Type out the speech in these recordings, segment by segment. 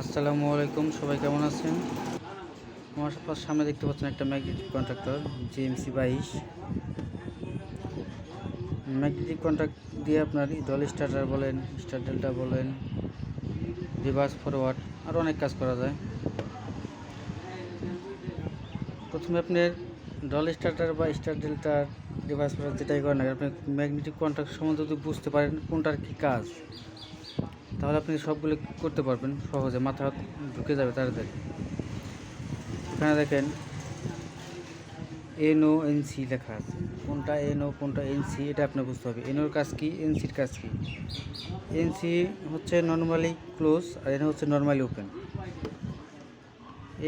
আসসালামু আলাইকুম, সবাই কেমন আছেন? আমার সামনে দেখতে পাচ্ছেন একটা ম্যাগনেটিক কন্ট্রাক্টর, জিএমসি বাইশ। ম্যাগনেটিক কন্ট্রাক্ট দিয়ে আপনার ডল স্টার্টার বলেন, স্টার ডেল্টা বলেন, রিভার্স ফরওয়ার্ড আরও অনেক কাজ করা যায়। প্রথমে আপনার ডল স্টার্টার বা স্টার ডেল্টার রিভার্স ফরওয়ার্ড যেটাই করেন আপনি ম্যাগনেটিক কন্ট্রাক্ট সম্বন্ধে যদি বুঝতে পারেন কোনটার কী কাজ। তাহলে আপনি সবগুলো করতে পারবেন সহজে মাথা ঢুকে যাবে তাড়াতাড়ি এখানে দেখেন এনও এনসি লেখা আছে। কোনটা এনও কোনটা এনসি এটা আপনার বুঝতে হবে। এনওর কাজ কি? এনসির কাজ কি? এনসি হচ্ছে নর্মালি ক্লোজ আর এনও হচ্ছে নর্মালি ওপেন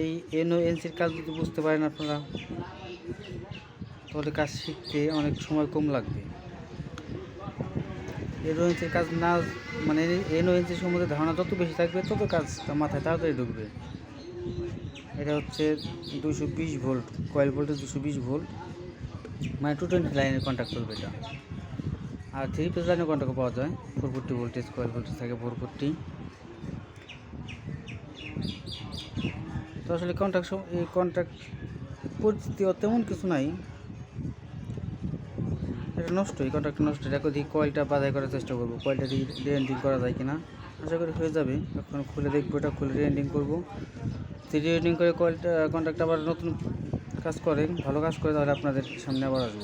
এই এনও এনসির কাজ যদি বুঝতে পারেন আপনারা, তাহলে কাজ শিখতে অনেক সময় কম লাগবে। এনোএনসির কাজ না মানে এনোএনসির সম্বন্ধে ধারণা যত বেশি থাকবে, তত কাজটা মাথায় তাড়াতাড়ি ঢুকবে। এটা হচ্ছে দুশো বিশ ভোল্ট, কয়েল ভোল্টেজ দুশো বিশ ভোল্ট মানে টু টোয়েন্টি লাইনের কন্ট্যাক্ট করবে এটা। আর থ্রি পেজ লাইনের কন্ট্যাক্ট পাওয়া যায় four forty voltage, coil voltage থাকে ফোর ফোরটি তো আসলে কন্ট্যাক্ট এই কন্ট্যাক্ট পরিস্থিতি তেমন কিছু নাই। এটা নষ্ট, এই কন্ট্রাক্ট নষ্ট, এটা দিয়ে কয়েলটা বাধাই করার চেষ্টা করব? কয়েলটা দিয়ে রিএন্ডিং করা যায় কিনা? আশা করি হয়ে যাবে। এখন খুলে দেখব, এটা খুলে রিএন্ডিং করব। রিএন্ডিং করে কয়েলটা কন্ট্রাক্ট আবার নতুন কাজ করে, ভালো কাজ করে, তাহলে আপনাদের সামনে আবার আসব।